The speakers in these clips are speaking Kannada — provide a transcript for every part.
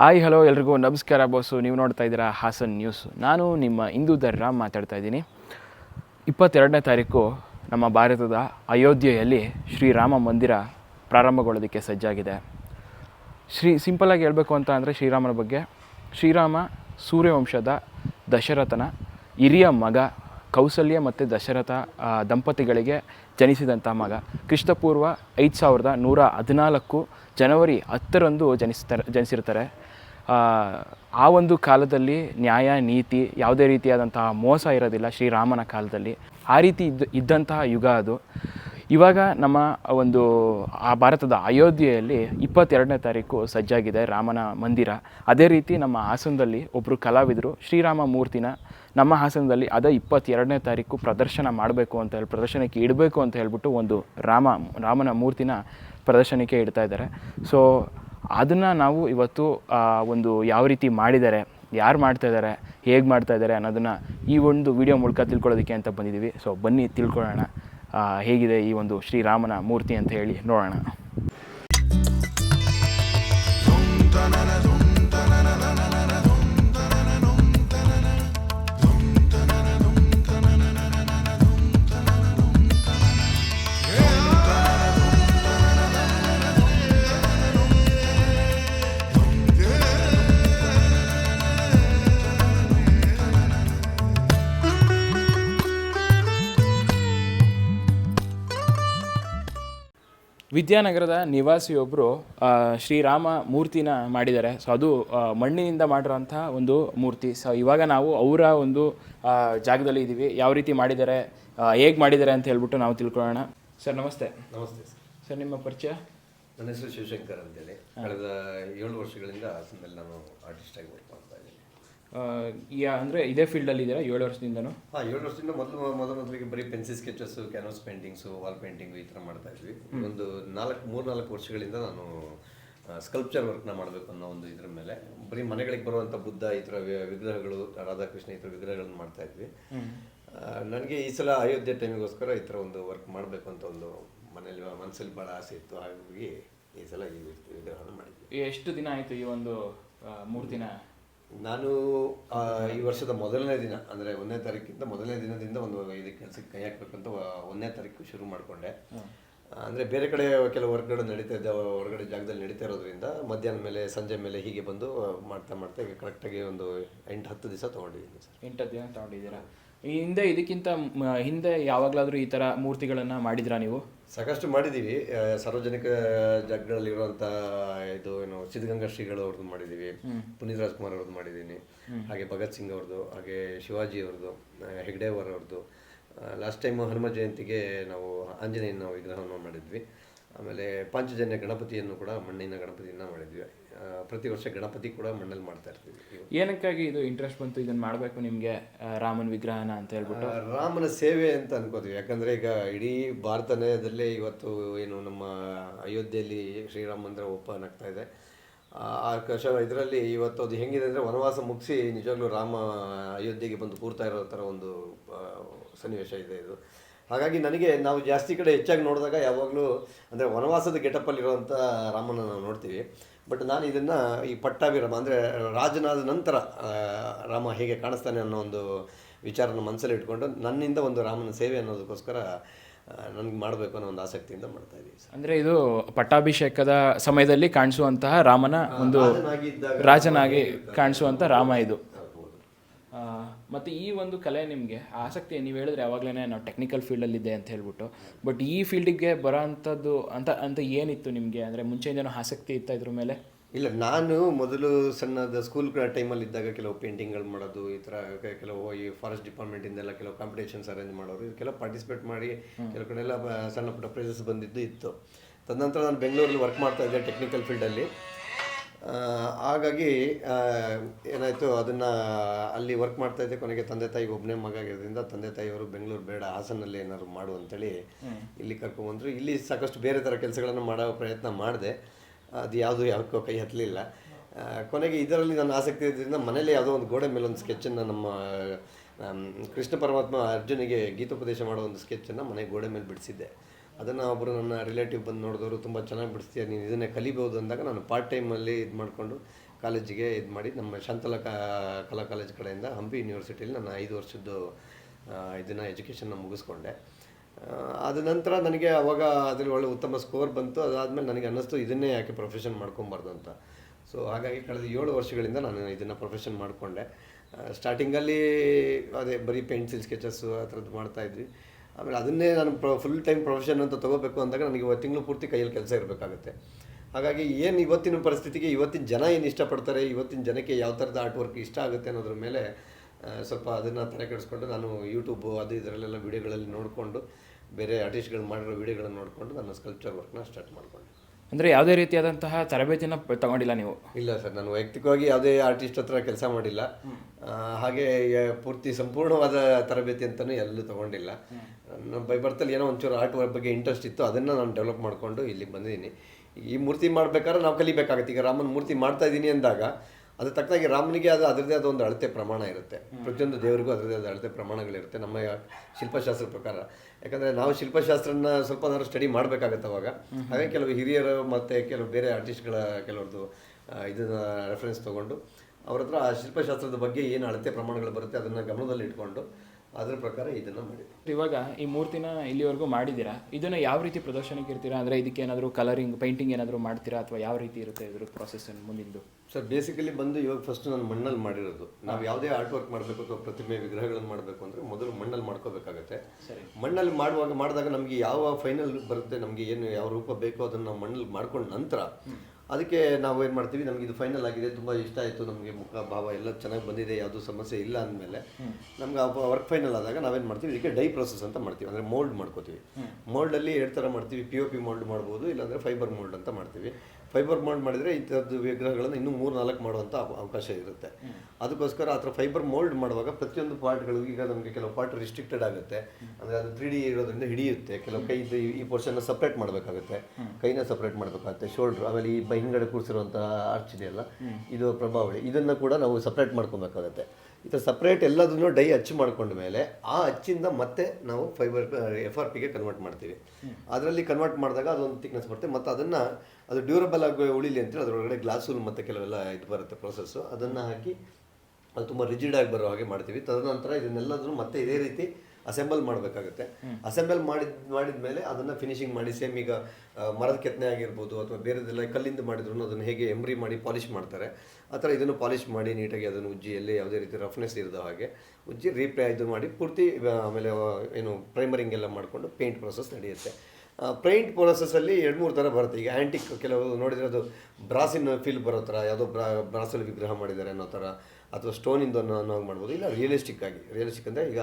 ಹಾಯ್, ಹಲೋ, ಎಲ್ರಿಗೂ ನಮಸ್ಕಾರ ಬಾಸು. ನೀವು ನೋಡ್ತಾ ಇದ್ದೀರಾ ಹಾಸನ್ ನ್ಯೂಸ್. ನಾನು ನಿಮ್ಮ ಹಿಂದೂಧರ್ ರಾಮ್ ಮಾತಾಡ್ತಾ ಇದ್ದೀನಿ. ಇಪ್ಪತ್ತೆರಡನೇ ತಾರೀಕು ನಮ್ಮ ಭಾರತದ ಅಯೋಧ್ಯೆಯಲ್ಲಿ ಶ್ರೀರಾಮ ಮಂದಿರ ಪ್ರಾರಂಭಗೊಳ್ಳೋದಕ್ಕೆ ಸಜ್ಜಾಗಿದೆ. ಶ್ರೀ ಸಿಂಪಲಾಗಿ ಹೇಳಬೇಕು ಅಂತ ಅಂದರೆ ಶ್ರೀರಾಮನ ಬಗ್ಗೆ. ಶ್ರೀರಾಮ ಸೂರ್ಯವಂಶದ ದಶರಥನ ಹಿರಿಯ ಮಗ, ಕೌಸಲ್ಯ ಮತ್ತು ದಶರಥ ದಂಪತಿಗಳಿಗೆ ಜನಿಸಿದಂಥ ಮಗ. ಕ್ರಿಸ್ತಪೂರ್ವ ಐದು ಸಾವಿರದ ನೂರ ಹದಿನಾಲ್ಕು ಜನವರಿ ಹತ್ತರಂದು ಜನಿಸ್ತಾರೆ, ಜನಿಸಿರ್ತಾರೆ. ಆ, ಒಂದು ಕಾಲದಲ್ಲಿ ನ್ಯಾಯ ನೀತಿ ಯಾವುದೇ ರೀತಿಯಾದಂತಹ ಮೋಸ ಇರೋದಿಲ್ಲ ಶ್ರೀರಾಮನ ಕಾಲದಲ್ಲಿ. ಆ ರೀತಿ ಇದ್ದ ಇದ್ದಂತಹ ಯುಗ ಅದು. ಇವಾಗ ನಮ್ಮ ಒಂದು ಆ ಭಾರತದ ಅಯೋಧ್ಯೆಯಲ್ಲಿ ಇಪ್ಪತ್ತೆರಡನೇ ತಾರೀಕು ಸಜ್ಜಾಗಿದೆ ರಾಮನ ಮಂದಿರ. ಅದೇ ರೀತಿ ನಮ್ಮ ಹಾಸನದಲ್ಲಿ ಒಬ್ಬರು ಕಲಾವಿದರು ಶ್ರೀರಾಮ ಮೂರ್ತಿನ. ನಮ್ಮ ಹಾಸನದಲ್ಲಿ ಅದೇ ಇಪ್ಪತ್ತೆರಡನೇ ತಾರೀಕು ಪ್ರದರ್ಶನ ಮಾಡಬೇಕು ಅಂತ ಹೇಳಿ ಪ್ರದರ್ಶನಕ್ಕೆ ಇಡಬೇಕು ಅಂತ ಹೇಳ್ಬಿಟ್ಟು ಒಂದು ರಾಮ ರಾಮನ ಮೂರ್ತಿನ ಪ್ರದರ್ಶನಕ್ಕೆ ಇಡ್ತಾ ಇದ್ದಾರೆ. ಸೊ ಅದನ್ನು ನಾವು ಇವತ್ತು ಒಂದು ಯಾವ ರೀತಿ ಮಾಡಿದ್ದಾರೆ ಯಾರು ಮಾಡ್ತಾ ಇದ್ದಾರೆ ಹೇಗೆ ಮಾಡ್ತಾ ಇದ್ದಾರೆ ಅನ್ನೋದನ್ನು ಈ ಒಂದು ವಿಡಿಯೋ ಮೂಲಕ ತಿಳ್ಕೊಳ್ಳೋದಕ್ಕೆ ಅಂತ ಬಂದಿದ್ದೀವಿ. ಸೊ ಬನ್ನಿ, ತಿಳ್ಕೊಳ್ಳೋಣ. ಹೇಗಿದೆ ಈ ಒಂದು ಶ್ರೀರಾಮನ ಮೂರ್ತಿ ಅಂತ ಹೇಳಿ ನೋಡೋಣ. ವಿದ್ಯಾನಗರದ ನಿವಾಸಿಯೊಬ್ಬರು ಶ್ರೀರಾಮ ಮೂರ್ತಿನ ಮಾಡಿದ್ದಾರೆ. ಸೊ ಅದು ಮಣ್ಣಿನಿಂದ ಮಾಡಿರೋಂಥ ಒಂದು ಮೂರ್ತಿ. ಸೊ ಇವಾಗ ನಾವು ಅವರ ಒಂದು ಜಾಗದಲ್ಲಿ ಇದ್ದೀವಿ ಯಾವ ರೀತಿ ಮಾಡಿದ್ದಾರೆ ಹೇಗೆ ಮಾಡಿದ್ದಾರೆ ಅಂತ ಹೇಳ್ಬಿಟ್ಟು ನಾವು ತಿಳ್ಕೊಳ್ಳೋಣ. ಸರ್ ನಮಸ್ತೆ. ನಮಸ್ತೆ ಸರ್ ನಿಮ್ಮ ಪರಿಚಯ? ನನ್ನ ಹೆಸರು ಶಿವಶಂಕರ್ ಅಂತೇಳಿ. ಕಳೆದ ಏಳು ವರ್ಷಗಳಿಂದ ಹಾಸನದಲ್ಲಿ ನಾನು ಆರ್ಟಿಸ್ಟ್ ಆಗಿ ವರ್ಕ್ ಮಾಡ್ತಾ ಇದ್ದೀನಿ ಆ, ಯಾ ಅಂದರೆ ಇದೇ ಫೀಲ್ಡಲ್ಲಿ ಇದೆಯಾ ಏಳು ವರ್ಷದಿಂದನೂ? ಹಾಂ ಏಳು ವರ್ಷದಿಂದ ಮೊದಲು ಮೊದಲು ಮೊದಲಿಗೆ ಬರೀ pencil sketches canvas paintings wall painting ಈ ಥರ ಮಾಡ್ತಾ ಇದ್ವಿ. ಒಂದು ನಾಲ್ಕು ಮೂರು ನಾಲ್ಕು ವರ್ಷಗಳಿಂದ ನಾನು ಸ್ಕಲ್ಪ್ಚರ್ ವರ್ಕ್ನ ಮಾಡಬೇಕು ಅನ್ನೋ ಒಂದು ಇದ್ರ ಮೇಲೆ. ಬರೀ ಮನೆಗಳಿಗೆ ಬರುವಂಥ ಬುದ್ಧ ಈ ಥರ ವಿಗ್ರಹಗಳು ರಾಧಾಕೃಷ್ಣ ಈ ಥರ ವಿಗ್ರಹಗಳನ್ನ ಮಾಡ್ತಾ ಇದ್ವಿ. ನನಗೆ ಈ ಸಲ ಅಯೋಧ್ಯೆ ಟೈಮಿಗೋಸ್ಕರ ಈ ಥರ ಒಂದು ವರ್ಕ್ ಮಾಡಬೇಕು ಅಂತ ಒಂದು ಮನೇಲಿ ಮನಸ್ಸಲ್ಲಿ ಭಾಳ ಆಸೆ ಇತ್ತು. ಹಾಗಾಗಿ ಈ ಸಲ ಈ ವಿಗ್ರಹವನ್ನು ಮಾಡಿದ್ವಿ. ಎಷ್ಟು ದಿನ ಆಯಿತು ಈ ಒಂದು ಮೂರು ಮೂರ್ತಿನ ನಾನು ಈ ವರ್ಷದ ಮೊದಲನೇ ದಿನ ಅಂದರೆ ಒಂದನೇ ತಾರೀಕಿಂದ ಮೊದಲನೇ ದಿನದಿಂದ ಒಂದು ಇದು ಕೆಲಸಕ್ಕೆ ಕೈ ಹಾಕ್ಬೇಕಂತ ಒಂದನೇ ತಾರೀಕು ಶುರು ಮಾಡಿಕೊಂಡೆ. ಅಂದರೆ ಬೇರೆ ಕಡೆ ಕೆಲವು ವರ್ಕ್ಗಳು ನಡೀತಾ ಇದ್ದ ಹೊರಗಡೆ ಜಾಗದಲ್ಲಿ ನಡೀತಾ ಇರೋದ್ರಿಂದ ಮಧ್ಯಾಹ್ನ ಮೇಲೆ ಸಂಜೆ ಮೇಲೆ ಹೀಗೆ ಬಂದು ಮಾಡ್ತಾ ಮಾಡ್ತಾ ಈಗ ಕರೆಕ್ಟಾಗಿ ಒಂದು ಎಂಟು ಹತ್ತು ದಿವಸ ತೊಗೊಂಡಿದ್ದೀನಿ ಸರ್. ಎಂಟತ್ತು ದಿನ ತಗೊಂಡಿದ್ದೀರಾ? ಹಿಂದೆ ಇದಕ್ಕಿಂತ ಮ- ಹಿಂದೆ ಯಾವಾಗಲಾದರೂ ಈ ಥರ ಮೂರ್ತಿಗಳನ್ನು ಮಾಡಿದ್ರಾ ನೀವು? ಸಾಕಷ್ಟು ಮಾಡಿದ್ದೀವಿ ಆ, ಸಾರ್ವಜನಿಕ ಜಾಗಗಳಲ್ಲಿರುವಂಥ ಇದು ಏನು ಸಿದ್ಧಗಂಗಾ ಶ್ರೀಗಳು ಅವ್ರದ್ದು ಮಾಡಿದ್ದೀವಿ ಪುನೀತ್ ರಾಜ್ಕುಮಾರ್ ಅವ್ರದ್ದು ಮಾಡಿದ್ದೀನಿ ಹಾಗೆ ಭಗತ್ ಸಿಂಗ್ ಅವ್ರದ್ದು ಹಾಗೆ ಶಿವಾಜಿ ಅವ್ರದ್ದು ಆ, ಹೆಗ್ಡೇವರ್ ಅವ್ರದ್ದು. ಲಾಸ್ಟ್ ಟೈಮ್ ಹನುಮ ಜಯಂತಿಗೆ ನಾವು ಆಂಜನೇಯನ ವಿಗ್ರಹವನ್ನು ಮಾಡಿದ್ವಿ. ಆಮೇಲೆ ಪಂಚಜನ್ಯ ಗಣಪತಿಯನ್ನು ಕೂಡ ಮಣ್ಣಿನ ಗಣಪತಿಯನ್ನು ಮಾಡಿದ್ವಿ. ಪ್ರತಿ ವರ್ಷ ಗಣಪತಿ ಕೂಡ ಮಣ್ಣಲ್ಲಿ ಮಾಡ್ತಾ ಇರ್ತೀವಿ ಏನಕ್ಕಾಗಿ ಇದು ಇಂಟ್ರೆಸ್ಟ್ ಬಂತು? ಇದನ್ನು ಮಾಡಬೇಕು ನಿಮಗೆ ರಾಮನ ವಿಗ್ರಹನ ಅಂತ ಹೇಳ್ಬಿಟ್ಟು? ರಾಮನ ಸೇವೆ ಅಂತ ಅನ್ಕೋತೀವಿ. ಯಾಕಂದರೆ ಈಗ ಇಡೀ ಭಾರತದಲ್ಲೇ ಇವತ್ತು ಏನು ನಮ್ಮ ಅಯೋಧ್ಯೆಯಲ್ಲಿ ಶ್ರೀರಾಮ ಮಂದಿರ ಓಪನ್ ಆಗ್ತಾ ಇದೆ. ಆ, ಕಶ ಇದರಲ್ಲಿ ಇವತ್ತು ಅದು ಹೆಂಗಿದೆ ಅಂದರೆ ವನವಾಸ ಮುಗಿಸಿ ನಿಜವಾಗ್ಲೂ ರಾಮ ಅಯೋಧ್ಯೆಗೆ ಬಂದು ಕೂರ್ತಾ ಇರೋ ಥರ ಒಂದು ಸನ್ನಿವೇಶ ಇದೆ ಇದು. ಹಾಗಾಗಿ ನನಗೆ ನಾವು ಜಾಸ್ತಿ ಕಡೆ ಹೆಚ್ಚಾಗಿ ನೋಡಿದಾಗ ಯಾವಾಗಲೂ ಅಂದರೆ ವನವಾಸದ ಗೆಟಪ್ಪಲ್ಲಿರುವಂಥ ರಾಮನ ನಾವು ನೋಡ್ತೀವಿ. ಬಟ್ ನಾನು ಇದನ್ನು ಈ ಪಟ್ಟಾಭಿರಾಮ ಅಂದರೆ ರಾಜನಾದ ನಂತರ ರಾಮ ಹೇಗೆ ಕಾಣಿಸ್ತಾನೆ ಅನ್ನೋ ಒಂದು ವಿಚಾರನ ಮನಸ್ಸಲ್ಲಿ ಇಟ್ಕೊಂಡು ನನ್ನಿಂದ ಒಂದು ರಾಮನ ಸೇವೆ ಅನ್ನೋದಕ್ಕೋಸ್ಕರ ನನಗೆ ಮಾಡಬೇಕು ಅನ್ನೋ ಒಂದು ಆಸಕ್ತಿಯಿಂದ ಮಾಡ್ತಾ ಇದ್ದೀವಿ ಅಂದರೆ ಇದು ಪಟ್ಟಾಭಿಷೇಕದ ಸಮಯದಲ್ಲಿ ಕಾಣಿಸುವಂತಹ ರಾಮನ ಒಂದು ರಾಜನಾಗಿ ಕಾಣಿಸುವಂಥ ರಾಮ ಇದು. ಮತ್ತೆ ಈ ಒಂದು ಕಲೆ ನಿಮಗೆ ಆಸಕ್ತಿ ನೀವು ಹೇಳಿದ್ರೆ ಯಾವಾಗಲೇ ನಾವು ಟೆಕ್ನಿಕಲ್ ಫೀಲ್ಡಲ್ಲಿದೆ ಅಂತ ಹೇಳ್ಬಿಟ್ಟು. ಬಟ್ ಈ ಫೀಲ್ಡಿಗೆ ಬರೋ ಅಂಥದ್ದು ಅಂತ ಅಂತ ಏನಿತ್ತು ನಿಮಗೆ? ಅಂದರೆ ಮುಂಚೆಯಿಂದನೂ ಆಸಕ್ತಿ ಇತ್ತ ಇದ್ರ ಮೇಲೆ? ಇಲ್ಲ ನಾನು ಮೊದಲು ಸಣ್ಣದ ಸ್ಕೂಲ್ ಟೈಮಲ್ಲಿ ಇದ್ದಾಗ ಕೆಲವು ಪೇಂಟಿಂಗ್ಗಳು ಮಾಡೋದು ಈ ಥರ ಕೆಲವು ಈ ಫಾರೆಸ್ಟ್ ಡಿಪಾರ್ಟ್ಮೆಂಟಿಂದೆಲ್ಲ ಕೆಲವು ಕಾಂಪಿಟೇಷನ್ಸ್ ಅರೇಂಜ್ ಮಾಡೋರು ಇದಕ್ಕೆಲ್ಲ ಪಾರ್ಟಿಸಿಪೇಟ್ ಮಾಡಿ ಕೆಲವು ಕಡೆ ಎಲ್ಲ ಸಣ್ಣ ಪುಟ್ಟ ಪ್ರೈಸಸ್ ಬಂದಿದ್ದು ಇತ್ತು. ತದನಂತರ ನಾನು ಬೆಂಗಳೂರಲ್ಲಿ ವರ್ಕ್ ಮಾಡ್ತಾ ಇದ್ದೆ ಟೆಕ್ನಿಕಲ್ ಫೀಲ್ಡಲ್ಲಿ ಹಾಗಾಗಿ ಏನಾಯಿತು ಅದನ್ನು ಅಲ್ಲಿ ವರ್ಕ್ ಮಾಡ್ತಾ ಇದ್ದೆ. ಕೊನೆಗೆ ತಂದೆ ತಾಯಿಗೆ ಒಬ್ಬನೇ ಮಗ ಆಗಿರೋದ್ರಿಂದ ತಂದೆ ತಾಯಿಯವರು ಬೆಂಗಳೂರು ಬೇಡ ಹಾಸನಲ್ಲಿ ಏನಾದ್ರು ಮಾಡು ಅಂತೇಳಿ ಇಲ್ಲಿ ಕರ್ಕೊಂಬಂದರು ಇಲ್ಲಿ ಸಾಕಷ್ಟು ಬೇರೆ ಥರ ಕೆಲಸಗಳನ್ನು ಮಾಡೋ ಪ್ರಯತ್ನ ಮಾಡಿದೆ. ಅದು ಯಾವುದು ಯಾವಕ್ಕೂ ಕೈ ಹತ್ತಲಿಲ್ಲ ಕೊನೆಗೆ ಇದರಲ್ಲಿ ನನ್ನ ಆಸಕ್ತಿ ಇದ್ದರಿಂದ ಮನೇಲಿ ಯಾವುದೋ ಒಂದು ಗೋಡೆ ಮೇಲೆ ಒಂದು ಸ್ಕೆಚ್ಚನ್ನು ನಮ್ಮ ಕೃಷ್ಣ ಪರಮಾತ್ಮ ಅರ್ಜುನಿಗೆ ಗೀತೋಪದೇಶ ಮಾಡೋ ಒಂದು ಸ್ಕೆಚ್ಚನ್ನು ಮನೆ ಗೋಡೆ ಮೇಲೆ ಬಿಡಿಸಿದ್ದೆ. ಅದನ್ನು ಒಬ್ಬರು ನನ್ನ ರಿಲೇಟಿವ್ ಬಂದು ನೋಡಿದವರು, ತುಂಬ ಚೆನ್ನಾಗಿ ಬಿಡಿಸ್ತೀಯ, ನೀನು ಇದನ್ನೇ ಕಲಿಬೋದು ಅಂದಾಗ ನಾನು ಪಾರ್ಟ್ ಟೈಮಲ್ಲಿ ಇದು ಮಾಡಿಕೊಂಡು ಕಾಲೇಜಿಗೆ ಇದು ಮಾಡಿ, ನಮ್ಮ ಶಾಂತಲ ಕಲಾ ಕಾಲೇಜ್ ಕಡೆಯಿಂದ ಹಂಪಿ ಯೂನಿವರ್ಸಿಟಿಯಲ್ಲಿ ನಾನು ಐದು ವರ್ಷದ್ದು ಇದನ್ನು ಎಜುಕೇಷನ್ನ ಮುಗಿಸ್ಕೊಂಡೆ. ಅದ ನಂತರ ನನಗೆ ಅವಾಗ ಅದರಲ್ಲಿ ಒಳ್ಳೆ ಉತ್ತಮ ಸ್ಕೋರ್ ಬಂತು. ಅದಾದಮೇಲೆ ನನಗೆ ಅನ್ನಿಸ್ತು, ಇದನ್ನೇ ಯಾಕೆ ಪ್ರೊಫೆಷನ್ ಮಾಡ್ಕೊಬಾರ್ದು ಅಂತ. ಸೊ ಹಾಗಾಗಿ ಕಳೆದ ಏಳು ವರ್ಷಗಳಿಂದ ನಾನು ಇದನ್ನು ಪ್ರೊಫೆಷನ್ ಮಾಡಿಕೊಂಡೆ. ಸ್ಟಾರ್ಟಿಂಗಲ್ಲಿ ಅದೇ ಬರೀ ಪೆನ್ಸಿಲ್ ಸ್ಕೆಚಸ್ಸು ಆ ಥರದ್ದು ಮಾಡ್ತಾಯಿದ್ವಿ ಆಮೇಲೆ ಅದನ್ನೇ ನಾನು ಪ್ರ ಫುಲ್ ಟೈಮ್ ಪ್ರೊಫೆಷನ್ ಅಂತ ತೊಗೋಬೇಕು ಅಂದಾಗ ನನಗೆ ತಿಂಗಳು ಪೂರ್ತಿ ಕೈಯಲ್ಲಿ ಕೆಲಸ ಇರಬೇಕಾಗುತ್ತೆ. ಹಾಗಾಗಿ ಏನು ಇವತ್ತಿನ ಪರಿಸ್ಥಿತಿಗೆ ಇವತ್ತಿನ ಜನ ಏನು ಇಷ್ಟಪಡ್ತಾರೆ, ಇವತ್ತಿನ ಜನಕ್ಕೆ ಯಾವ ಥರದ ಆರ್ಟ್ ವರ್ಕ್ ಇಷ್ಟ ಆಗುತ್ತೆ ಅನ್ನೋದ್ರ ಮೇಲೆ ಸ್ವಲ್ಪ ಅದನ್ನು ತಲೆ ಕೆಡಿಸ್ಕೊಂಡು ನಾನು ಯೂಟ್ಯೂಬು ಅದು ಇದರಲ್ಲೆಲ್ಲ ವೀಡಿಯೋಗಳಲ್ಲಿ ನೋಡಿಕೊಂಡು, ಬೇರೆ ಆರ್ಟಿಸ್ಟ್ಗಳು ಮಾಡಿರೋ ವೀಡಿಯೋಗಳನ್ನು ನೋಡಿಕೊಂಡು ನನ್ನ ಸ್ಕಲ್ಪ್ಚರ್ ವರ್ಕ್ನ ಸ್ಟಾರ್ಟ್ ಮಾಡಿಕೊಂಡೆ. ಅಂದರೆ ಯಾವುದೇ ರೀತಿಯಾದಂತಹ ತರಬೇತಿನ ತಗೊಂಡಿಲ್ಲ ನೀವು? ಇಲ್ಲ ಸರ್, ನಾನು ವೈಯಕ್ತಿಕವಾಗಿ ಯಾವುದೇ ಆರ್ಟಿಸ್ಟ್ ಹತ್ರ ಕೆಲಸ ಮಾಡಿಲ್ಲ. ಹಾಗೆ ಪೂರ್ತಿ ಸಂಪೂರ್ಣವಾದ ತರಬೇತಿ ಅಂತಲೂ ಎಲ್ಲೂ ತೊಗೊಂಡಿಲ್ಲ. ನನ್ನ ಬೈ ಬರ್ತಲ್ಲಿ ಏನೋ ಒಂಚೂರು ಆರ್ಟ್ ವರ್ಕ್ ಬಗ್ಗೆ ಇಂಟ್ರೆಸ್ಟ್ ಇತ್ತು, ಅದನ್ನು ನಾನು ಡೆವಲಪ್ ಮಾಡಿಕೊಂಡು ಇಲ್ಲಿ ಬಂದಿದ್ದೀನಿ. ಈ ಮೂರ್ತಿ ಮಾಡ್ಬೇಕಾದ್ರೆ ನಾವು ಕಲಿಬೇಕಾಗುತ್ತೆ. ಈಗ ರಾಮನ ಮೂರ್ತಿ ಮಾಡ್ತಾ ಇದ್ದೀನಿ ಅಂದಾಗ ಅದು ತಕ್ಕನಾಗಿ ರಾಮನಿಗೆ ಅದು ಅದರದೇ ಆದ ಒಂದು ಅಳತೆ ಪ್ರಮಾಣ ಇರುತ್ತೆ. ಪ್ರತಿಯೊಂದು ದೇವರಿಗೂ ಅದರದೇ ಆದ ಅಳತೆ ಪ್ರಮಾಣಗಳಿರುತ್ತೆ. ನಮ್ಮ ಶಿಲ್ಪಶಾಸ್ತ್ರ ಪ್ರಕಾರ. ಯಾಕಂದರೆ ನಾವು ಶಿಲ್ಪಶಾಸ್ತ್ರನ ನಾವು ಸ್ಟಡಿ ಮಾಡಬೇಕಾಗತ್ತೆ ಅವಾಗ. ಹಾಗೆ ಕೆಲವು ಹಿರಿಯರು ಮತ್ತು ಕೆಲವು ಬೇರೆ ಆರ್ಟಿಸ್ಟ್ಗಳ ಕೆಲವ್ರದ್ದು ಇದನ್ನ ರೆಫರೆನ್ಸ್ ತೊಗೊಂಡು ಅವ್ರ ಹತ್ರ ಆ ಶಿಲ್ಪಶಾಸ್ತ್ರದ ಬಗ್ಗೆ ಏನು ಅಳತೆ ಪ್ರಮಾಣಗಳು ಬರುತ್ತೆ ಅದನ್ನು ಗಮನದಲ್ಲಿ ಇಟ್ಕೊಂಡು ಅದ್ರ ಪ್ರಕಾರ ಇದನ್ನು ಮಾಡಿ. ಇವಾಗ ಈ ಮೂರ್ತಿನ ಇಲ್ಲಿವರೆಗೂ ಮಾಡಿದ್ದೀರಾ? ಇದನ್ನ ಯಾವ ರೀತಿ ಪ್ರದರ್ಶನಕ್ಕೆ ಇರ್ತೀರಾ ಅಂದರೆ ಇದಕ್ಕೆ ಏನಾದರೂ ಕಲರಿಂಗ್ ಪೇಂಟಿಂಗ್ ಏನಾದರೂ ಮಾಡ್ತೀರಾ? ಅಥವಾ ಯಾವ ರೀತಿ ಇರುತ್ತೆ ಇದ್ರ ಪ್ರೊಸೆಸ್ ಮುಂದಿಂದು? ಸರ್ ಬೇಸಿಕಲಿ ಬಂದು ಇವಾಗ ಫಸ್ಟ್ ನಾನು ಮಣ್ಣಲ್ಲಿ ಮಾಡಿರೋದು. ನಾವು ಯಾವುದೇ ಆರ್ಟ್ ವರ್ಕ್ ಮಾಡಬೇಕು ಅಥವಾ ಪ್ರತಿಮೆ ವಿಗ್ರಹಗಳನ್ನು ಮಾಡಬೇಕು ಅಂದರೆ ಮೊದಲು ಮಣ್ಣಲ್ಲಿ ಮಾಡ್ಕೋಬೇಕಾಗತ್ತೆ. ಮಣ್ಣಲ್ಲಿ ಮಾಡುವಾಗ ಮಾಡಿದಾಗ ನಮಗೆ ಯಾವ ಫೈನಲ್ ಬರುತ್ತೆ ನಮಗೆ ಏನು ಯಾವ ರೂಪ ಬೇಕೋ ಅದನ್ನು ನಾವು ಮಣ್ಣಲ್ಲಿ ಮಾಡ್ಕೊಂಡ ನಂತರ ಅದಕ್ಕೆ ನಾವು ಏನು ಮಾಡ್ತೀವಿ ನಮಗೆ ಇದು ಫೈನಲ್ ಆಗಿದೆ ತುಂಬ ಇಷ್ಟ ಆಯಿತು ನಮಗೆ ಮುಖ ಭಾವ ಎಲ್ಲ ಚೆನ್ನಾಗಿ ಬಂದಿದೆ ಯಾವುದೂ ಸಮಸ್ಯೆ ಇಲ್ಲ ಅಂದಮೇಲೆ ನಮ್ಗೆ ವರ್ಕ್ ಫೈನಲ್ ಆದಾಗ ನಾವೇನು ಮಾಡ್ತೀವಿ ಇದಕ್ಕೆ ಡೈ ಪ್ರೊಸೆಸ್ ಅಂತ ಮಾಡ್ತೀವಿ ಅಂದರೆ ಮೋಲ್ಡ್ ಮಾಡ್ಕೋತೀವಿ. ಮೋಲ್ಡಲ್ಲಿ ಎರಡು ಥರ ಮಾಡ್ತೀವಿ ಪಿ ಒ ಪಿ ಮೋಲ್ಡ್ ಮಾಡ್ಬೋದು ಇಲ್ಲಾಂದರೆ ಫೈಬರ್ ಮೋಲ್ಡ್ ಅಂತ ಮಾಡ್ತೀವಿ. ಫೈಬರ್ ಮೋಲ್ಡ್ ಮಾಡಿದರೆ ಇಂಥದ್ದು ವಿಗ್ರಹಗಳನ್ನು ಇನ್ನೂ ಮೂರು ನಾಲ್ಕು ಮಾಡುವಂಥ ಅವಕಾಶ ಇರುತ್ತೆ. ಅದಕ್ಕೋಸ್ಕರ ಆ ಥರ ಫೈಬರ್ ಮೋಲ್ಡ್ ಮಾಡುವಾಗ ಪ್ರತಿಯೊಂದು ಪಾರ್ಟ್ಗಳು ಈಗ ನಮಗೆ ಕೆಲವು ಪಾರ್ಟ್ ರಿಸ್ಟ್ರಿಕ್ಟೆಡ್ ಆಗುತ್ತೆ. ಅಂದರೆ ಅದು ತ್ರೀ ಡಿ ಇರೋದ್ರಿಂದ ಹಿಡಿಯುತ್ತೆ. ಕೆಲವು ಕೈ ಈ ಪೋರ್ಷನ್ನ ಸಪ್ರೇಟ್ ಮಾಡಬೇಕಾಗುತ್ತೆ. ಕೈನ ಸಪ್ರೇಟ್ ಮಾಡಬೇಕಾಗುತ್ತೆ. ಶೋಲ್ಡ್ರ್ ಆಮೇಲೆ ಈ ಬ- ಹಿಂಗಡೆ ಕೂರಿಸಿರುವಂಥ ಆರ್ಚ್ ಇದೆಯಲ್ಲ ಇದು ಪ್ರಭಾವಳಿ. ಇದನ್ನು ಕೂಡ ನಾವು ಸಪ್ರೇಟ್ ಮಾಡ್ಕೊಬೇಕಾಗತ್ತೆ. ಈ ಥರ ಸಪ್ರೇಟ್ ಎಲ್ಲದನ್ನು ಡೈ ಅಚ್ಚು ಮಾಡ್ಕೊಂಡ ಮೇಲೆ ಆ ಅಚ್ಚಿಂದ ಮತ್ತೆ ನಾವು ಫೈಬರ್ ಎಫ್ ಆರ್ ಪಿಗೆ ಕನ್ವರ್ಟ್ ಮಾಡ್ತೀವಿ. ಅದರಲ್ಲಿ ಕನ್ವರ್ಟ್ ಮಾಡಿದಾಗ ಅದೊಂದು ಥಿಕ್ನೆಸ್ ಬರುತ್ತೆ. ಮತ್ತು ಅದನ್ನು ಅದು ಡ್ಯೂರಬಲ್ ಆಗಿ ಉಳಿಲಿ ಅಂತೇಳಿ ಅದರೊಳಗಡೆ ಗ್ಲಾಸು ಮತ್ತು ಕೆಲವೆಲ್ಲ ಇದು ಬರುತ್ತೆ ಪ್ರೊಸೆಸ್ಸು ಅದನ್ನು ಹಾಕಿ ಅದು ತುಂಬ ರಿಜಿಡ್ ಆಗಿ ಬರೋ ಹಾಗೆ ಮಾಡ್ತೀವಿ. ತದನಂತರ ಇದನ್ನೆಲ್ಲದನ್ನು ಮತ್ತೆ ಇದೇ ರೀತಿ ಅಸೆಂಬಲ್ ಮಾಡಬೇಕಾಗುತ್ತೆ. ಅಸೆಂಬಲ್ ಮಾಡಿದ ಮೇಲೆ ಅದನ್ನು ಫಿನಿಶಿಂಗ್ ಮಾಡಿ ಸೇಮ್ ಈಗ ಮರದ ಕೆತ್ತನೆ ಆಗಿರ್ಬೋದು ಅಥವಾ ಬೇರೆದೆಲ್ಲ ಕಲ್ಲಿಂದ ಮಾಡಿದ್ರು ಅದನ್ನು ಹೇಗೆ ಎಂಬ್ರಿ ಮಾಡಿ ಪಾಲಿಷ್ ಮಾಡ್ತಾರೆ. ಆ ಥರ ಇದನ್ನು ಪಾಲಿಷ್ ಮಾಡಿ ನೀಟಾಗಿ ಅದನ್ನು ಉಜ್ಜಿ ಎಲ್ಲಿ ಯಾವುದೇ ರೀತಿ ರಫ್ನೆಸ್ ಇರದ ಹಾಗೆ ಉಜ್ಜಿ ರೀಪ್ಲೇ ಇದು ಮಾಡಿ ಪೂರ್ತಿ ಆಮೇಲೆ ಏನು ಪ್ರೈಮರಿಂಗ್ ಎಲ್ಲ ಮಾಡಿಕೊಂಡು ಪೇಂಟ್ ಪ್ರೊಸೆಸ್ ನಡೆಯುತ್ತೆ. ಪೇಂಟ್ ಪ್ರೊಸೆಸ್ಸಲ್ಲಿ ಎರಡು ಮೂರು ಥರ ಬರುತ್ತೆ. ಈಗ ಆ್ಯಂಟಿಕ್ ಕೆಲವು ನೋಡಿದರೆ ಅದು ಬ್ರಾಸಿನ ಫೀಲ್ ಬರೋ ಥರ ಯಾವುದೋ ಬ್ರಾ ಬ್ರಾಸಲ್ಲಿ ವಿಗ್ರಹ ಮಾಡಿದ್ದಾರೆ ಅನ್ನೋ ಥರ ಅಥವಾ ಸ್ಟೋನಿಂದ ಅನ್ನೋ ಅನ್ನೋ ಹಾಗೆ ಮಾಡ್ಬೋದು. ಇಲ್ಲ ರಿಯಲಿಸ್ಟಿಕ್ ಆಗಿ ರಿಯಲಿಸ್ಟಿಕ್ ಅಂದರೆ ಈಗ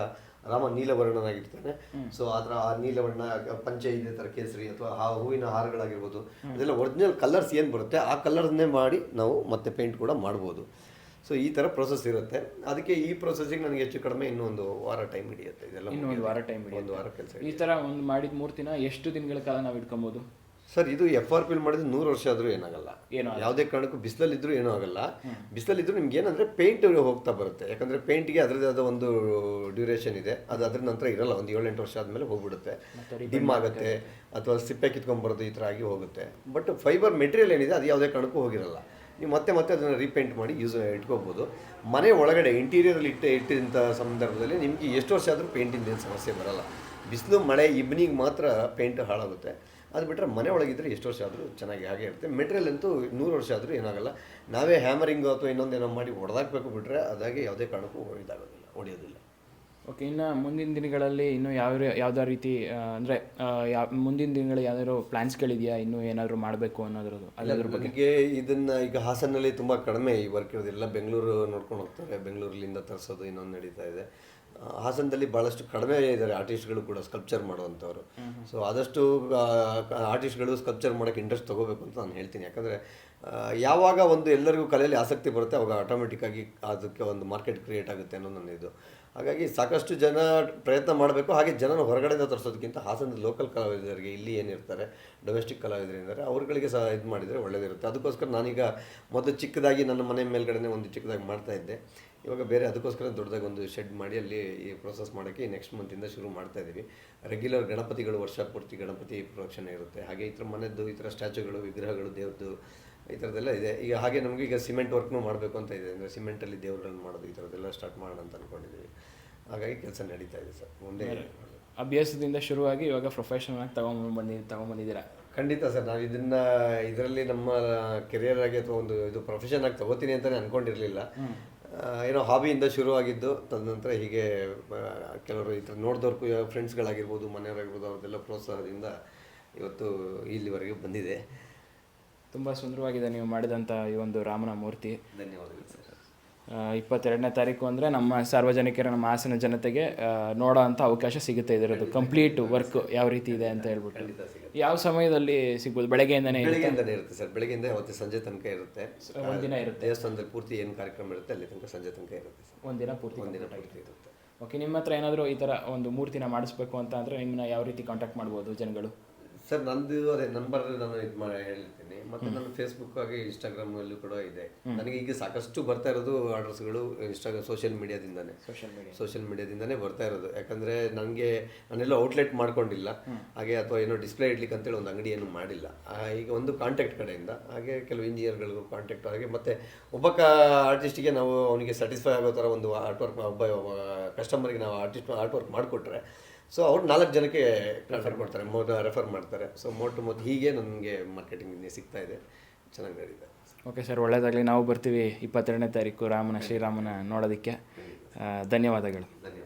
ರಾಮ ನೀಲವರ್ಣನಾಗಿರ್ತಾನೆ. ಸೊ ಅದರ ಆ ನೀಲವರ್ಣ ಪಂಚೆ ಇದೆ ಥರ ಕೇಸರಿ ಅಥವಾ ಆ ಹೂವಿನ ಹಾರಗಳಾಗಿರ್ಬೋದು. ಅದೆಲ್ಲ ಒರಿಜಿನಲ್ ಕಲರ್ಸ್ ಏನು ಬರುತ್ತೆ? ಆ ಕಲರ್ನೇ ಮಾಡಿ ನಾವು ಮತ್ತೆ ಪೇಂಟ್ ಕೂಡ ಮಾಡ್ಬೋದು. ಸೊ ಈ ಥರ ಪ್ರೊಸೆಸ್ ಇರುತ್ತೆ. ಅದಕ್ಕೆ ಈ ಪ್ರೊಸೆಸ್ಸಿಗೆ ನನಗೆ ಹೆಚ್ಚು ಕಡಿಮೆ ಇನ್ನೊಂದು ವಾರ ಟೈಮ್ ಹಿಡಿಯುತ್ತೆ. ಇದೆಲ್ಲ ಇನ್ನೂ ಒಂದು ವಾರ ಟೈಮ್ ಒಂದು ವಾರ ಕೆಲಸ ಈ ಥರ ಒಂದು ಮಾಡಿದ ಮೂರ್ತಿನ ಎಷ್ಟು ದಿನಗಳ ಕಾಲ ನಾವು ಇಟ್ಕೊಬೋದು? ಸರ್ ಇದು ಎಫ್ ಆರ್ ಪಿಲ್ ಮಾಡಿದ್ರೆ ನೂರು ವರ್ಷ ಆದರೂ ಏನಾಗಲ್ಲ. ಏನು ಯಾವುದೇ ಕಾರಣಕ್ಕೂ ಬಿಸಿಲಲ್ಲಿದ್ದರೂ ಏನೂ ಆಗಲ್ಲ. ಬಿಸಿಲಲ್ಲಿದ್ದರೂ ನಿಮ್ಗೆ ಏನಂದರೆ ಪೇಂಟ್ ಹೋಗ್ತಾ ಬರುತ್ತೆ. ಯಾಕಂದರೆ ಪೇಂಟ್ಗೆ ಅದರದೇ ಆದ ಒಂದು ಡ್ಯೂರೇಷನ್ ಇದೆ. ಅದು ಅದ್ರ ನಂತರ ಇರಲ್ಲ. ಒಂದು ಏಳೆಂಟು ವರ್ಷ ಆದಮೇಲೆ ಹೋಗ್ಬಿಡುತ್ತೆ. ಡಿಮ್ ಆಗುತ್ತೆ. ಅಥವಾ ಸಿಪ್ಪೆ ಕಿತ್ಕೊಂಡ್ಬರೋದು ಈ ಥರ ಆಗಿ ಹೋಗುತ್ತೆ. ಬಟ್ ಫೈಬರ್ ಮೆಟೀರಿಯಲ್ ಏನಿದೆ ಅದು ಯಾವುದೇ ಕಾರಣಕ್ಕೂ ಹೋಗಿರಲ್ಲ. ನೀವು ಮತ್ತೆ ಮತ್ತೆ ಅದನ್ನು ರೀಪೇಂಟ್ ಮಾಡಿ ಯೂಸ್ ಇಟ್ಕೋಬೋದು. ಮನೆ ಒಳಗಡೆ ಇಂಟೀರಿಯರಲ್ಲಿ ಇಟ್ಟು ಇಟ್ಟಿದ್ದಂಥ ಸಂದರ್ಭದಲ್ಲಿ ನಿಮಗೆ ಎಷ್ಟು ವರ್ಷ ಆದರೂ ಪೇಂಟಿಂದ ಏನು ಸಮಸ್ಯೆ ಬರಲ್ಲ. ಬಿಸಿಲು ಮಳೆ ಇಬ್ನಿಗೆ ಮಾತ್ರ ಪೇಂಟ್ ಹಾಳಾಗುತ್ತೆ. ಅದು ಬಿಟ್ಟರೆ ಮನೆ ಒಳಗಿದ್ರೆ ಎಷ್ಟು ವರ್ಷ ಆದರೂ ಚೆನ್ನಾಗಿ ಹಾಗೆ ಇರುತ್ತೆ. ಮೆಟೀರಿಯಲ್ ಅಂತೂ ನೂರು ವರ್ಷ ಆದರೂ ಏನಾಗಲ್ಲ. ನಾವೇ ಹ್ಯಾಮರಿಂಗ್ ಅಥವಾ ಇನ್ನೊಂದೇನೋ ಮಾಡಿ ಹೊಡೆದಾಕಬೇಕು ಬಿಟ್ಟರೆ ಅದಾಗಿ ಯಾವುದೇ ಕಾರಣಕ್ಕೂ ಇದಾಗೋದಿಲ್ಲ ಹೊಡೆಯೋದಿಲ್ಲ ಓಕೆ ಇನ್ನು ಮುಂದಿನ ದಿನಗಳಲ್ಲಿ ಇನ್ನೂ ಯಾವ ಯಾವುದೋ ರೀತಿ ಅಂದರೆ ಯಾವ ಮುಂದಿನ ದಿನಗಳಲ್ಲಿ ಯಾವ್ದಾದ್ರು ಪ್ಲ್ಯಾನ್ಸ್ಗಳಿದೆಯಾ ಇನ್ನೂ ಏನಾದರೂ ಮಾಡಬೇಕು ಅನ್ನೋದ್ರದ್ದು ಅಲ್ಲದ್ರ ಬಗ್ಗೆ. ಇದನ್ನು ಈಗ ಹಾಸನಲ್ಲಿ ತುಂಬ ಕಡಿಮೆ ಈ ವರ್ಕ್ ಇರೋದಿಲ್ಲ ಬೆಂಗಳೂರು ನೋಡ್ಕೊಂಡು ಹೋಗ್ತಾರೆ. ಬೆಂಗಳೂರಿನಿಂದ ತರಿಸೋದು ಇನ್ನೊಂದು ನಡೀತಾ ಇದೆ. ಹಾಸನದಲ್ಲಿ ಭಾಳಷ್ಟು ಕಡಿಮೆ ಇದ್ದಾರೆ ಆರ್ಟಿಸ್ಟ್ಗಳು ಕೂಡ ಸ್ಕಲ್ಪ್ಚರ್ ಮಾಡುವಂಥವ್ರು. ಸೊ ಆದಷ್ಟು ಆರ್ಟಿಸ್ಟ್ಗಳು ಸ್ಕಲ್ಪ್ಚರ್ ಮಾಡೋಕ್ಕೆ ಇಂಟ್ರೆಸ್ಟ್ ತೊಗೋಬೇಕು ಅಂತ ನಾನು ಹೇಳ್ತೀನಿ. ಯಾಕಂದರೆ ಯಾವಾಗ ಒಂದು ಎಲ್ಲರಿಗೂ ಕಲೆಯಲ್ಲಿ ಆಸಕ್ತಿ ಬರುತ್ತೆ ಅವಾಗ ಆಟೋಮೆಟಿಕ್ಕಾಗಿ ಅದಕ್ಕೆ ಒಂದು ಮಾರ್ಕೆಟ್ ಕ್ರಿಯೇಟ್ ಆಗುತ್ತೆ ಅನ್ನೋದು ನನ್ನ ಇದು. ಹಾಗಾಗಿ ಸಾಕಷ್ಟು ಜನ ಪ್ರಯತ್ನ ಮಾಡಬೇಕು. ಹಾಗೆ ಜನನ ಹೊರಗಡೆಯಿಂದ ತರಿಸೋದಕ್ಕಿಂತ ಹಾಸನದ ಲೋಕಲ್ ಕಲಾವಿದರಿಗೆ ಇಲ್ಲಿ ಏನಿರ್ತಾರೆ ಡೊಮೆಸ್ಟಿಕ್ ಕಲಾವಿದರೇನಿದ್ದಾರೆ ಅವ್ರುಗಳಿಗೆ ಸಹ ಇದು ಮಾಡಿದರೆ ಒಳ್ಳೆಯದಿರುತ್ತೆ ಅದಕ್ಕೋಸ್ಕರ ನಾನೀಗ ಮೊದಲು ಚಿಕ್ಕದಾಗಿ ನನ್ನ ಮನೆ ಮೇಲ್ಗಡೆನೇ ಒಂದು ಚಿಕ್ಕದಾಗಿ ಮಾಡ್ತಾ ಇದ್ದೆ. ಇವಾಗ ಬೇರೆ ಅದಕ್ಕೋಸ್ಕರ ದೊಡ್ಡದಾಗಿ ಒಂದು ಶೆಡ್ ಮಾಡಿ ಅಲ್ಲಿ ಈ ಪ್ರೊಸೆಸ್ ಮಾಡೋಕ್ಕೆ ನೆಕ್ಸ್ಟ್ ಮಂತಿಂದ ಶುರು ಮಾಡ್ತಾ ಇದ್ದೀವಿ. ರೆಗ್ಯುಲರ್ ಗಣಪತಿಗಳು, ವರ್ಷ ಪೂರ್ತಿ ಗಣಪತಿ ಪ್ರೊಡಕ್ಷನ್ ಇರುತ್ತೆ. ಹಾಗೆ ಈ ಥರ ಮನೆದ್ದು, ಈ ಥರ ಸ್ಟ್ಯಾಚುಗಳು ವಿಗ್ರಹಗಳು, ದೇವ್ರದ್ದು ಈ ಥರದ್ದೆಲ್ಲ ಇದೆ. ಈಗ ಹಾಗೆ ನಮಗೆ ಈಗ ಸಿಮೆಂಟ್ ವರ್ಕ್ನು ಮಾಡಬೇಕು ಅಂತ ಇದೆ. ಅಂದರೆ ಸಿಮೆಂಟಲ್ಲಿ ದೇವ್ರನ್ನ ಮಾಡೋದು ಈ ಥರದ್ದೆಲ್ಲ ಸ್ಟಾರ್ಟ್ ಮಾಡೋಣ ಅಂತ ಅಂದ್ಕೊಂಡಿದ್ದೀವಿ ಹಾಗಾಗಿ ಕೆಲಸ ನಡೀತಾ ಇದೆ ಸರ್. ಮುಂದೆ ಅಭ್ಯಾಸದಿಂದ ಶುರುವಾಗಿ ಇವಾಗ ಪ್ರೊಫೆಷನಲ್ ಆಗಿ ತಗೊಂಡ್ ಬಂದಿ ತಗೊಂಬಂದಿದ್ದೀರಾ? ಖಂಡಿತ ಸರ್. ನಾವು ಇದನ್ನ ಇದರಲ್ಲಿ ನಮ್ಮ ಕೆರಿಯರ್ ಆಗಿ ಅಥವಾ ಒಂದು ಇದು ಪ್ರೊಫೆಷನ್ ಆಗಿ ತಗೋತೀನಿ ಅಂತಲೇ ಅಂದ್ಕೊಂಡಿರಲಿಲ್ಲ ಏನೋ ಹಾಬಿಯಿಂದ ಶುರುವಾಗಿದ್ದು ತದನಂತರ ಹೀಗೆ ಕೆಲವರು ಈ ಥರ ನೋಡಿದವ್ರಿಗೂ ಫ್ರೆಂಡ್ಸ್ಗಳಾಗಿರ್ಬೋದು ಮನೆಯವರಾಗಿರ್ಬೋದು ಅವ್ರದ್ದೆಲ್ಲ ಪ್ರೋತ್ಸಾಹದಿಂದ ಇವತ್ತು ಇಲ್ಲಿವರೆಗೆ ಬಂದಿದೆ. ತುಂಬ ಸುಂದರವಾಗಿದೆ ನೀವು ಮಾಡಿದಂಥ ಈ ಒಂದು ರಾಮನ ಮೂರ್ತಿ. ಧನ್ಯವಾದಗಳು ಸರ್. ಇಪ್ಪತ್ತೆರಡನೇ ತಾರೀಕು ಅಂದರೆ ನಮ್ಮ ಸಾರ್ವಜನಿಕರ ನಮ್ಮ ಆಸನ ಜನತೆಗೆ ನೋಡೋ ಅಂಥ ಅವಕಾಶ ಸಿಗುತ್ತೆ ಇದರದ್ದು. ಕಂಪ್ಲೀಟ್ ವರ್ಕ್ ಯಾವ ರೀತಿ ಇದೆ ಅಂತ ಹೇಳ್ಬಿಟ್ಟು. ಯಾವ ಸಮಯದಲ್ಲಿ ಸಿಗ್ಬೋದು? ಬೆಳಗ್ಗೆಯಿಂದನೇ ಬೆಳಗ್ಗೆಯಿಂದನೇ ಇರುತ್ತೆ ಸರ್. ಬೆಳಗ್ಗೆಯಿಂದ ಅವತ್ತು ಸಂಜೆ ತನಕ ಇರುತ್ತೆ. ಒಂದಿನ ಇರುತ್ತೆ. ದೇವಸ್ಥಾನದಲ್ಲಿ ಪೂರ್ತಿ ಏನು ಕಾರ್ಯಕ್ರಮ ಇರುತ್ತೆ ಅಲ್ಲಿ ತನಕ ಸಂಜೆ ತನಕ ಇರುತ್ತೆ ಒಂದಿನ ಪೂರ್ತಿ ಒಂದಿನ ಪೂರ್ತಿ ಇರುತ್ತೆ. ಓಕೆ ನಿಮ್ಮ ಹತ್ರ ಏನಾದರೂ ಈ ಥರ ಒಂದು ಮೂರ್ತಿನ ಮಾಡಿಸ್ಬೇಕು ಅಂತ ಅಂದರೆ ನಿಮ್ಮನ್ನ ಯಾವ ರೀತಿ ಕಾಂಟ್ಯಾಕ್ಟ್ ಮಾಡ್ಬೋದು ಜನಗಳು? ಸರ್ ನಂದು ಅದೇ ನಂಬರ್ ನಾನು ಇದು ಮಾಡಿ ಹೇಳ್ತೀನಿ ಮತ್ತೆ ನನ್ನ ಫೇಸ್ಬುಕ್ ಆಗಿ ಇನ್ಸ್ಟಾಗ್ರಾಮ್ ಅಲ್ಲೂ ಕೂಡ ಇದೆ. ನನಗೆ ಈಗ ಸಾಕಷ್ಟು ಬರ್ತಾ ಇರೋದು ಆರ್ಡರ್ಸ್ಗಳು ಇನ್ಸ್ಟಾಗ್ರಾಮ್ ಸೋಷಿಯಲ್ ಮೀಡಿಯಾದಿಂದಾನೆ ಸೋಷಿಯಲ್ ಮೀಡಿಯಾ ಸೋಷಿಯಲ್ ಮೀಡಿಯಾದಿಂದನೇ ಬರ್ತಾ ಇರೋದು. ಯಾಕಂದ್ರೆ ನನಗೆ ನಾನೆಲ್ಲೋ ಔಟ್ಲೆಟ್ ಮಾಡ್ಕೊಂಡಿಲ್ಲ. ಹಾಗೆ ಅಥವಾ ಏನೋ ಡಿಸ್ಪ್ಲೇ ಇಡ್ಲಿಕ್ಕೆ ಅಂತೇಳಿ ಒಂದು ಅಂಗಡಿ ಏನು ಮಾಡಿಲ್ಲ ಈಗ ಒಂದು ಕಾಂಟ್ಯಾಕ್ಟ್ ಕಡೆಯಿಂದ ಹಾಗೆ ಕೆಲವು ಇಂಜಿನಿಯರ್ಗಳಿಗೂ ಕಾಂಟ್ಯಾಕ್ಟ್ ಹಾಗೆ ಮತ್ತೆ ಒಬ್ಬ ಆರ್ಟಿಸ್ಟಿಗೆ ನಾವು ಅವನಿಗೆ ಸ್ಯಾಟಿಸ್ಫೈ ಆಗೋ ಥರ ಒಂದು ಆರ್ಟ್ ವರ್ಕ್ ಒಬ್ಬ ಕಸ್ಟಮರ್ಗೆ ನಾವು ಆರ್ಟಿಸ್ಟ್ ಆರ್ಟ್ ವರ್ಕ್ ಮಾಡಿಕೊಟ್ರೆ ಸೊ ಅವ್ರು ನಾಲ್ಕು ಜನಕ್ಕೆ ರೆಫರ್ ಮಾಡ್ತಾರೆ ಮೋದ ರೆಫರ್ ಮಾಡ್ತಾರೆ. ಸೊ ಮೋಟ್ ಮೊದಲು ಹೀಗೆ ನನಗೆ ಮಾರ್ಕೆಟಿಂಗ್ ಸಿಗ್ತಾ ಇದೆ. ಚೆನ್ನಾಗಿ ನಡೀತಾ ಓಕೆ ಸರ್ ಒಳ್ಳೆಯದಾಗಲಿ ನಾವು ಬರ್ತೀವಿ ಇಪ್ಪತ್ತೆರಡನೇ ತಾರೀಕು ರಾಮನ ಶ್ರೀರಾಮನ ನೋಡೋದಕ್ಕೆ. ಧನ್ಯವಾದಗಳು. ಧನ್ಯವಾದಗಳು